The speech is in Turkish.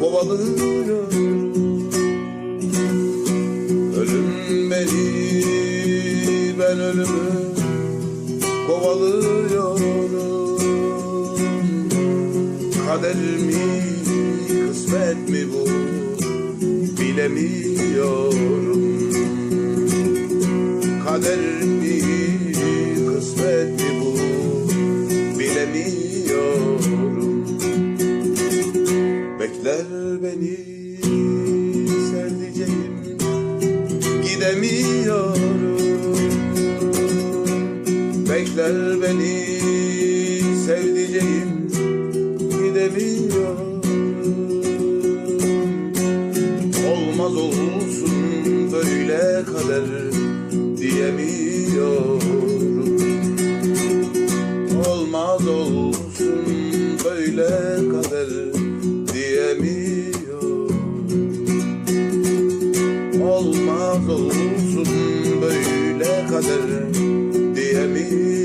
kovalıyorum. Ölüm beni ben ölümü kovalıyorum. Kader mi kısmet mi bu? Bilemiyorum. Kader mi Bekler beni sevdiceğim. Gidemiyorum. Bekler beni sevdiceğim. Gidemiyorum. Olmaz olsun böyle kader diyemiyorum. Olmaz olsun olsun böyle kader diyemiyorum